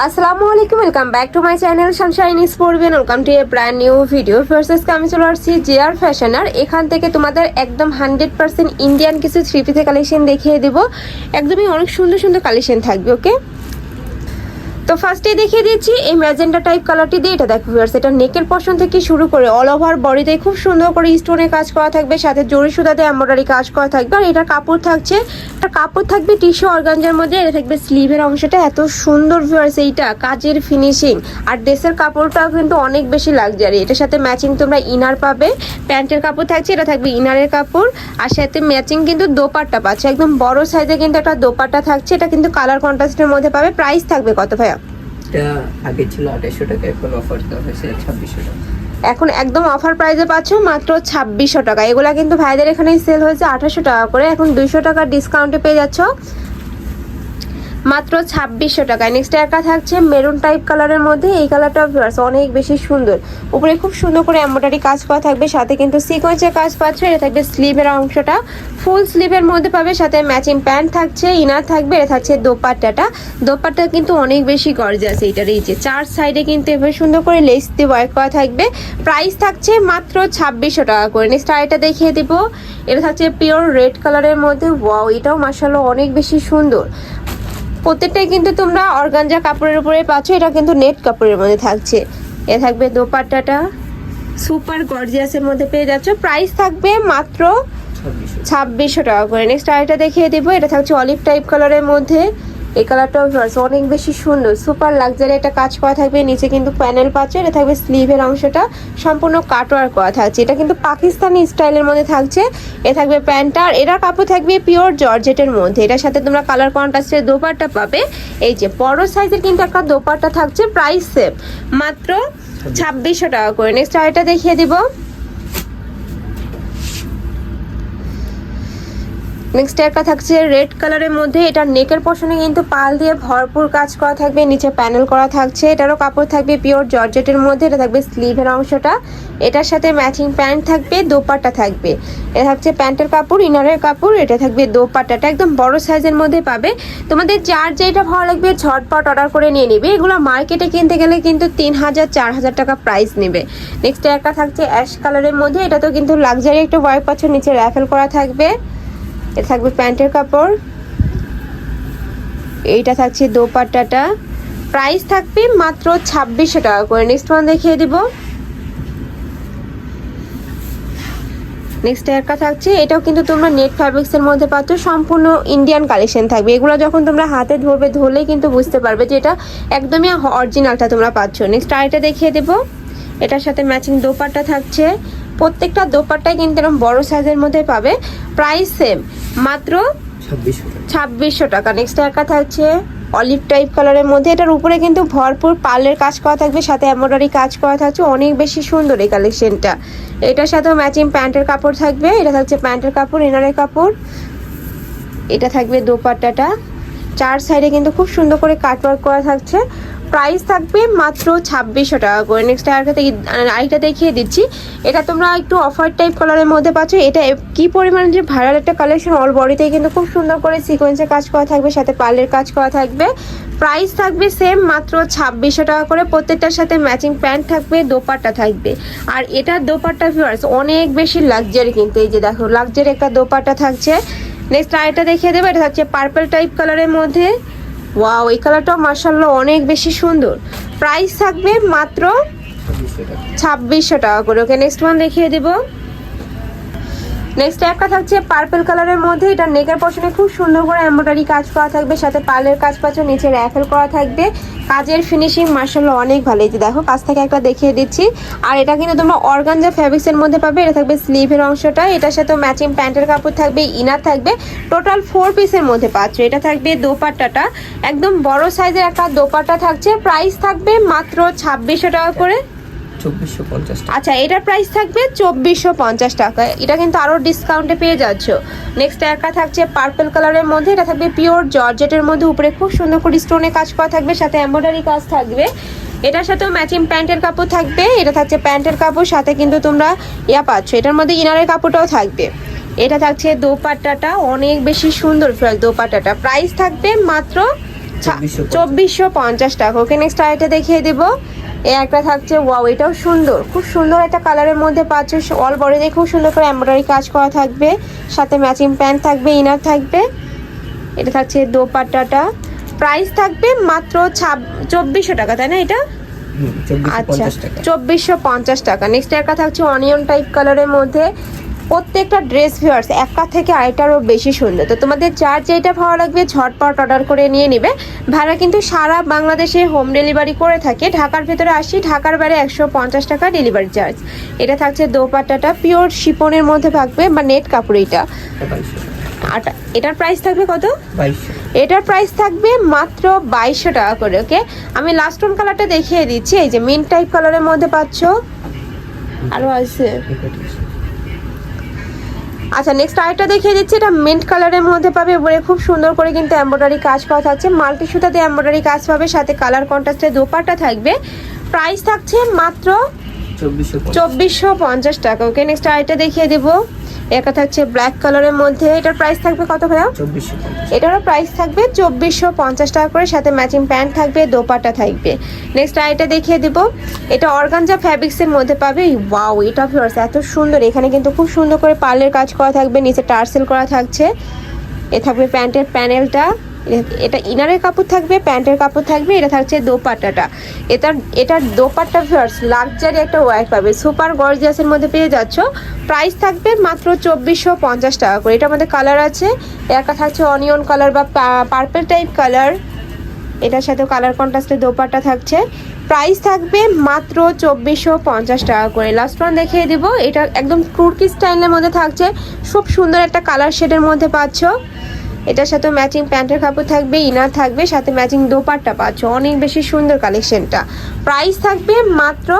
আসসালামু আলাইকুম welcome back to my channel sunshine ইস পড়বেন welcome to a brand new video ফার্সেসকে আমি চলে আসছি জিআর ফ্যাশন আর এখান থেকে তোমাদের একদম হান্ড্রেড পার্সেন্ট ইন্ডিয়ান কিছু থ্রি পিসের কালেকশন দেখিয়ে দেবো। একদমই অনেক সুন্দর সুন্দর কালেকশন থাকবে ওকে তো ফার্স্টে দেখিয়ে দিচ্ছি, এই ম্যাজেন্ডা টাইপ কালারটি দিয়ে এটা দেখো ভিউয়ার্স এটা নেকের পশন থেকে শুরু করে অল ওভার বডিতে খুব সুন্দর করে স্টোনের কাজ করা থাকবে, সাথে জরি সুতাতে এমব্রয়ডারি কাজ করা থাকবে, আর এটা কাপড় থাকছে। এটা কাপড় থাকবে টিস্যু অর্গানজার মধ্যে, এটা থাকবে স্লিভের অংশটা, এত সুন্দর ভিউয়ার্স এইটা, কাজের ফিনিশিং আর ড্রেসের কাপড়টাও কিন্তু অনেক বেশি লাক্সারি এটার সাথে ম্যাচিং তোমরা ইনার পাবে, প্যান্টের কাপড় থাকছে, এটা থাকবে ইনারের কাপড়, আর সাথে ম্যাচিং কিন্তু দোপাট্টা পাচ্ছে। একদম বড় সাইজে কিন্তু একটা দোপাট্টা থাকছে, এটা কিন্তু কালার কন্ট্রাস্টের মধ্যে পাবে প্রাইস থাকবে কত ভাইয়া? আগে ছিল আঠাশশো টাকা, এখন অফার দেওয়া হয়েছে ছাব্বিশশো টাকা। এখন একদম অফার প্রাইসে পাচ্ছ মাত্র ছাব্বিশশো টাকা। এগুলা কিন্তু ভাইদের এখানেই সেল হয়েছে আঠাশশো টাকা করে। এখন দুইশো টাকা ডিসকাউন্টে পেয়ে যাচ্ছ। মাত্র ছাব্বিশশো টাকায়। নেক্সট একা থাকছে মেরুন টাইপ কালারের মধ্যে। এই কালারটা ভিউয়ার্স অনেক বেশি সুন্দর। উপরে খুব সুন্দর করে এম্ব্রয়ডারি কাজ করা থাকবে, সাথে কিন্তু সিকোয়েন্সের কাজ পাচ্ছে এটা থাকবে স্লিভের অংশটা। ফুল স্লিভের মধ্যে পাবে, সাথে ম্যাচিং প্যান্ট থাকছে ইনার থাকবে, এটা থাকছে দোপাট্টাটা। দোপাট্টা কিন্তু অনেক বেশি গর্জাস এইটার, এই যে চার সাইডে কিন্তু এভাবে সুন্দর করে লেস দিয়ে ওয়ার্ক করা থাকবে। প্রাইস থাকছে মাত্র ছাব্বিশশো টাকা করে। নেক্সট আরেকটা দেখিয়ে দিব। এটা থাকছে পিওর রেড কালারের মধ্যে। ওয়াও এটাও মাসাল্লাহ অনেক বেশি সুন্দর। প্রত্যেকটাই কিন্তু তোমরা অর্গানজা কাপড়ের উপরে পাচ্ছ এটা কিন্তু নেট কাপড়ের মধ্যে থাকছে। এ থাকবে দোপাট্টাটা। সুপার গর্জিয়াসের মধ্যে পেয়ে যাচ্ছ। প্রাইস থাকবে মাত্র ছাব্বিশশো। টাকা করে। নেক্সট আরেকটা দেখিয়ে দিব। এটা থাকছে অলিভ টাইপ কালারের মধ্যে। এই কালারটাও ভিউয়ার্স অনেক বেশি সুন্দর সুপার লাক্সারি একটা কাজ করা থাকবে নিচে কিন্তু প্যানেল পাচ্ছে এটা থাকবে স্লিভের অংশটা সম্পূর্ণ কাটওয়ার করা থাকছে এটা কিন্তু পাকিস্তানি স্টাইলের মধ্যে থাকছে এ থাকবে প্যান্টটা আর এটার কাপড় থাকবে পিওর জর্জেটের মধ্যে এটার সাথে তোমরা কালার কন্ট্রাস্টের দোপাট্টা পাবে এই যে বড় সাইজের কিন্তু একটা দোপাট্টা থাকছে প্রাইস সেম মাত্র ছাব্বিশশো টাকা করে। নেক্সট আরেকটা দেখিয়ে দিব। নেক্সট একটা থাকছে রেড কালারের মধ্যে। এটা নেকের পশনে কিন্তু পাল দিয়ে ভরপুর কাজ করা থাকবে। নিচে প্যানেল করা থাকছে। এটারও কাপড় থাকবে পিওর জর্জেটের মধ্যে। এটা থাকবে স্লিভের অংশটা। এটার সাথে ম্যাচিং প্যান্ট থাকবে, দোপাট্টা থাকবে। এটা থাকছে প্যান্টের কাপড় ইনারের কাপড়। এটা থাকবে দোপাট্টাটা। একদম বড় সাইজের মধ্যে পাবে। তোমাদের যার যেটা ভালো লাগবে ঝটপট অর্ডার করে নিয়ে নিবে। এগুলো মার্কেটে কিনতে গেলে কিন্তু তিন হাজার, চার হাজার টাকা প্রাইস নেবে। নেক্সট একটা থাকছে অ্যাশ কালারের মধ্যে। এটা তো কিন্তু লাক্সারি একটা ওয়ার্ক পাচ্ছ নিচে র্যাফেল করা থাকবে। থাকবে প্যান্টের কাপড়। এইটা থাকছে দোপাট্টাটা। প্রাইস থাকবে মাত্র ছাব্বিশশো টাকা করে। নেক্সট ওয়ান দেখিয়ে দিব। নেক্সট একটা থাকছে। এটাও কিন্তু তোমরা নেট ফ্যাব্রিক্সের মধ্যে পাচ্ছ। সম্পূর্ণ ইন্ডিয়ান কালেকশন থাকবে। এগুলো যখন তোমরা হাতে ধরবে ধরলেই কিন্তু বুঝতে পারবে যে এটা একদমই অরিজিনালটা তোমরা পাচ্ছ। নেক্সট আরেকটা দেখিয়ে দেবো। এটার সাথে ম্যাচিং দোপাট্টা থাকছে। প্রত্যেকটা দোপাট্টাই কিন্তু এরকম বড় সাইজের মধ্যে পাবে। প্রাইস সেম মাত্র ছাব্বিশশো টাকা। নেক্সট একটা থাকছে অলিভ টাইপ কালারের মধ্যে। এটার উপরে কিন্তু ভরপুর পার্লের কাজ করা থাকবে সাথে এমব্রয়ডারি কাজ করা থাকছে। অনেক বেশি সুন্দর এই কালেকশনটা এটার সাথেও ম্যাচিং প্যান্টের কাপড় থাকবে। এটা থাকছে প্যান্টের কাপড় ইনারের কাপড়। এটা থাকবে দোপাট্টাটা। চার সাইডে কিন্তু খুব সুন্দর করে কাটওয়ার্ক করা থাকছে। প্রাইস থাকবে মাত্র ছাব্বিশশো টাকা করে। নেক্সট আরেকটা দেখি- আরেকটা দেখিয়ে দিচ্ছি। এটা তোমরা একটু অফার টাইপ কালারের মধ্যে পাচ্ছ। এটা কি পরিমাণে যে ভাইরাল একটা কালেকশন অল বডিতেই কিন্তু খুব সুন্দর করে সিকোয়েন্সের কাজ করা থাকবে, সাথে পার্লের কাজ করা থাকবে। প্রাইস থাকবে সেম মাত্র ছাব্বিশশো টাকা করে। প্রত্যেকটার সাথে ম্যাচিং প্যান্ট থাকবে, দোপাট্টা থাকবে। আর এটার দোপাট্টা ভিউয়ার্স অনেক বেশি লাক্সারি কিন্তু। এই যে দেখো লাক্সারি একটা দোপাট্টা থাকছে। নেক্সট আরেকটা দেখিয়ে দেবো। এটা হচ্ছে পার্পল টাইপ কালারের মধ্যে। ওয়াও এই কালারটাও মার্শাল্লাহ অনেক বেশি সুন্দর। প্রাইস থাকবে মাত্র ছাব্বিশশো টাকা। করে। ওকে নেক্সট ওয়ান দেখিয়ে দিব। নেক্সট একটা থাকছে পার্পল কালারের মধ্যে। এটা নেকের পশনে খুব সুন্দর করে এমব্রয়ডারি কাজ করা থাকবে, সাথে পার্লের কাজ পাচ্ছ নিচে র্যাফেল করা থাকবে। কাজের ফিনিশিং মার্শাল্লাহ অনেক ভালো। এই যে দেখো, কাছ থেকে একটা দেখিয়ে দিচ্ছি। আর এটা কিন্তু তোমরা অর্গানজা ফ্যাব্রিক্সের মধ্যে পাবে। এটা থাকবে স্লিভের অংশটা। এটার সাথে ম্যাচিং প্যান্টের কাপড় থাকবে ইনার থাকবে। টোটাল ফোর পিসের মধ্যে পাচ্ছ। এটা থাকবে দোপাট্টাটা। একদম বড় সাইজের একটা দোপাট্টা থাকছে। প্রাইস থাকবে মাত্র ছাব্বিশশো টাকা করে। চব্বিশশো পঞ্চাশ আচ্ছা এটার প্রাইস থাকবে চব্বিশশো পঞ্চাশ টাকা। এটা কিন্তু আরও ডিসকাউন্টে পেয়ে যাচ্ছ। নেক্সট একটা থাকছে পার্পল কালারের মধ্যে এটা থাকবে পিওর জর্জেটের মধ্যে। উপরে খুব সুন্দর করে স্টোনে কাজ করা থাকবে সাথে এমব্রয়ডারি কাজ থাকবে। এটার সাথেও ম্যাচিং প্যান্টের কাপড় থাকবে। এটা থাকছে প্যান্টের কাপড় সাথে কিন্তু তোমরা ইয়া পাচ্ছ। এটার মধ্যে ইনারের কাপড়টাও থাকবে। এটা থাকছে দোপাট্টাটা অনেক বেশি সুন্দর দোপাট্টাটা। প্রাইস থাকবে মাত্র চব্বিশশো চব্বিশশো পঞ্চাশ টাকা। ওকে নেক্সট আরেকটা দেখিয়ে দেবো। এই একটা থাকছে ওয়াও এটাও সুন্দর। খুব সুন্দর একটা কালারের মধ্যে পাচ্ছ অল বডিতে খুব সুন্দর করে এমব্রয়ডারি কাজ করা থাকবে। সাথে ম্যাচিং প্যান্ট থাকবে ইনার থাকবে। এটা থাকছে দোপাট্টাটা। প্রাইস থাকবে মাত্র ছাব চব্বিশশো টাকা তাই না এটা? আচ্ছা চব্বিশশো পঞ্চাশ টাকা। নেক্সট একটা থাকছে অনিয়ন টাইপ কালারের মধ্যে। প্রত্যেকটা ড্রেস ভিউয়ার্স একটা থেকে আরেকটারও বেশি সুন্দর। তো তোমাদের যার যেটা ভালো লাগবে ঝটপট অর্ডার করে নিয়ে নিবে। ভাড়া কিন্তু সারা বাংলাদেশে হোম ডেলিভারি করে থাকে। ঢাকার ভেতরে আসি ঢাকার বাইরে একশো পঞ্চাশ টাকা ডেলিভারি চার্জ এটা থাকছে দোপাট্টাটা পিওর শিপনের মধ্যে থাকবে বা নেট কাপড় এটা। এটার প্রাইস থাকবে কত? এটার প্রাইস থাকবে মাত্র বাইশশো টাকা করে ওকে আমি লাস্ট ওন কালারটা দেখিয়ে দিচ্ছি। এই যে মিন্ট টাইপ কালারের মধ্যে পাচ্ছ। আরও আছে। আচ্ছা নেক্সট আরেকটা দেখিয়ে দিচ্ছি, এটা মিন্ট কালারের মধ্যে পাবে। উপরে খুব সুন্দর করে কিন্তু এম্ব্রয়ডারি কাজ করা থাকছে। মাল্টি সুতাতে এম্ব্রয়ডারি কাজ পাবে, সাথে কালার কন্ট্রাস্টে দোপাট্টা থাকবে। প্রাইস থাকছে মাত্র চব্বিশশো পঞ্চাশ। টাকা। ওকে নেক্সট আরেকটা দেখিয়ে দেবো। একটা থাকছে ব্ল্যাক কালারের মধ্যে। এটার প্রাইস থাকবে কত ভাইয়া? এটারও প্রাইস থাকবে চব্বিশশো পঞ্চাশ টাকা করে। সাথে ম্যাচিং প্যান্ট থাকবে দোপাট্টা থাকবে। নেক্সট আইটা দেখিয়ে দিব। এটা অর্গানজা ফ্যাব্রিক্সের মধ্যে পাবে। ওয়াও এটা ভিউয়ার্স এত সুন্দর। এখানে কিন্তু খুব সুন্দর করে পার্লের কাজ করা থাকবে। নিচে টার্সেল করা থাকছে। এ থাকবে প্যান্টের প্যানেলটা এটা ইনারের কাপড় থাকবে, প্যান্টের কাপড় থাকবে, এটা থাকছে দোপাট্টাটা। এটার এটার দোপাট্টা ভিউয়ার্স লাক্সারি একটা ওয়াইট পাবে। সুপার গর্জিয়াসের মধ্যে পেয়ে যাচ্ছ। প্রাইস থাকবে মাত্র চব্বিশশো পঞ্চাশ টাকা করে। এটা মধ্যে কালার আছে। একটা থাকছে অনিয়ন কালার বা পার্পেল টাইপ কালার এটার সাথে কালার কন্ট্রাস্টের দোপাট্টা থাকছে। প্রাইস থাকবে মাত্র চব্বিশশো পঞ্চাশ টাকা করে। লাস্ট ওয়ান দেখিয়ে দিব। এটা একদম টুর্কি স্টাইলের মধ্যে থাকছে। খুব সুন্দর একটা কালার শেডের মধ্যে পাচ্ছ। এটার সাথে ম্যাচিং প্যান্টের কাপড় থাকবে ইনার থাকবে, সাথে ম্যাচিং দোপাট্টা পাচ্ছ। অনেক বেশি সুন্দর কালেকশনটা প্রাইস থাকবে মাত্র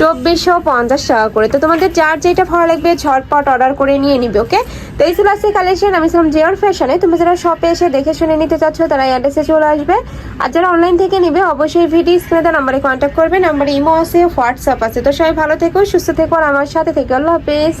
চব্বিশশো পঞ্চাশ টাকা করে। তো তোমাদের যার যেটা ভালো লাগবে, ঝটপট অর্ডার করে নিয়ে নিবে ওকে তো এই ছিল কালেকশন আমি ছিলাম জিওর ফ্যাশনে তুমি যারা শপে এসে দেখে শুনে নিতে চাচ্ছ, তারা অ্যাড্রেসে চলে আসবে। আর যারা অনলাইন থেকে নিবে, অবশ্যই ভিডিও স্ক্রিনে দেওয়া নাম্বারে কন্ট্যাক্ট করবে। নাম্বারে ইমো আছে হোয়াটসঅ্যাপ আছে। তো সবাই ভালো থেকো, সুস্থ থেকো, আর আমার সাথে থেকো। আল্লাহ হাফেজ।